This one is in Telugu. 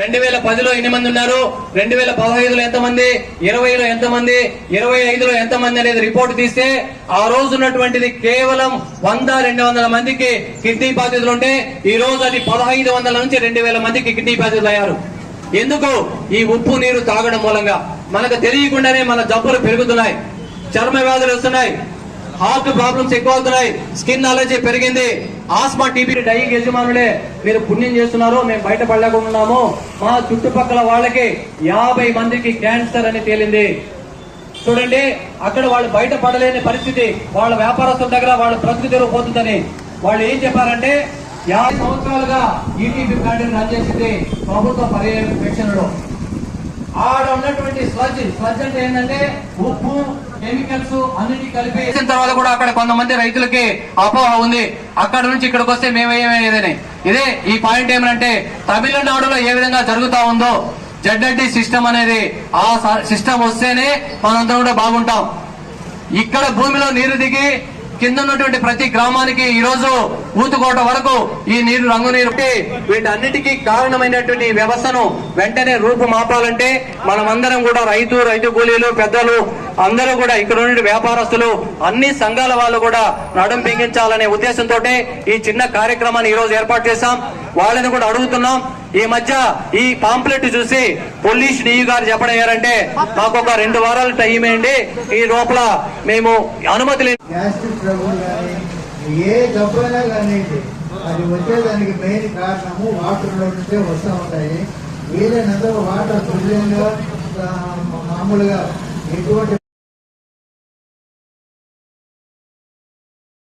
రెండు వేల పదిలో ఎన్ని మంది ఉన్నారు? రెండు వేల పదహైదులో ఎంతమంది? ఇరవైలో ఎంతమంది? ఇరవై ఐదులో ఎంతమంది అనేది రిపోర్ట్ తీస్తే ఆ రోజు ఉన్నటువంటిది కేవలం వంద రెండు వందల మందికి కిడ్నీ బాధితులు ఉంటే ఈ రోజు అది పదహైదు వందల నుంచి రెండు వేల మందికి కిడ్నీ బాధితులు అయ్యారు. ఎందుకు? ఈ ఉప్పు నీరు తాగడం మూలంగా. మనకు తెలియకుండానే మన జబ్బులు పెరుగుతున్నాయి. చర్మ వ్యాధులు వస్తున్నాయి. హార్ట్ ప్రాబ్లమ్స్ ఎక్కువ అవుతున్నాయి. స్కిన్ అలర్జీ పెరిగింది. ఆస్మా టీబీ డైయింగ్ యజమానులే మీరు పుణ్యం చేస్తున్నారు. మేము బయటపడలేకున్నాము మా చుట్టుపక్కల వాళ్ళకి యాభై మందికి క్యాన్సర్ అని తేలింది. చూడండి అక్కడ వాళ్ళు బయట పడలేని పరిస్థితి. వాళ్ళ వ్యాపారస్తుల దగ్గర వాళ్ళ ప్రకృతి తెరువు పోతుందని వాళ్ళు ఏం చెప్పారంటే యాభై సంవత్సరాలుగా ఈటీపీ కార్డు రన్ చేసింది ప్రభుత్వ పర్యవేక్షణలో ఆడ ఉన్నటువంటి స్లజ్ స్లజ్ అంటే ఏంటంటే ఉప్పు కెమికల్స్ అన్నిటి కలిపి వేసిన తర్వాత కూడా అక్కడ కొంతమంది రైతులకి అపోహ ఉంది. అక్కడ నుంచి ఇక్కడికి వస్తే మేమేమేదని ఇదే ఈ పాయింట్ ఏమంటే తమిళనాడులో ఏ విధంగా జరుగుతా ఉందో జడ్డడ్డి సిస్టమ్ అనేది ఆ సిస్టమ్ వస్తేనే మనందరం కూడా బాగుంటాం. ఇక్కడ భూమిలో నీరు దిగి కింద ఉన్నటువంటి ప్రతి గ్రామానికి ఈ రోజు ఊతుకోట వరకు ఈ నీరు రంగు నీరు వీటన్నిటికీ కారణమైనటువంటి వ్యవస్థను వెంటనే రూపు మాపాలంటే మనమందరం కూడా రైతు రైతు కూలీలు పెద్దలు అందరూ కూడా ఇక్కడ ఉండే వ్యాపారస్తులు అన్ని సంఘాల వాళ్ళు కూడా నడుం పెంగించాలనే ఉద్దేశంతో ఈ చిన్న కార్యక్రమాన్ని ఈరోజు ఏర్పాటు చేశాం. వాళ్ళని కూడా అడుగుతున్నాం. ఈ మధ్య ఈ పాంప్లెట్ చూసి పోలీస్ డిఈ గారు చెప్పడం ఏంటంటే మాకు ఒక రెండు వారాలు టైం వేయండి ఈ లోపల మేము అనుమతి లేదు ఏ జబ్బైనా కానీ అది వచ్చేదానికి మెయిన్ కారణము వాటర్లో నుంచే వస్తూ ఉంటాయి. వీలైనంత వాటర్ శుభ్రంగా మామూలుగా ఎటువంటి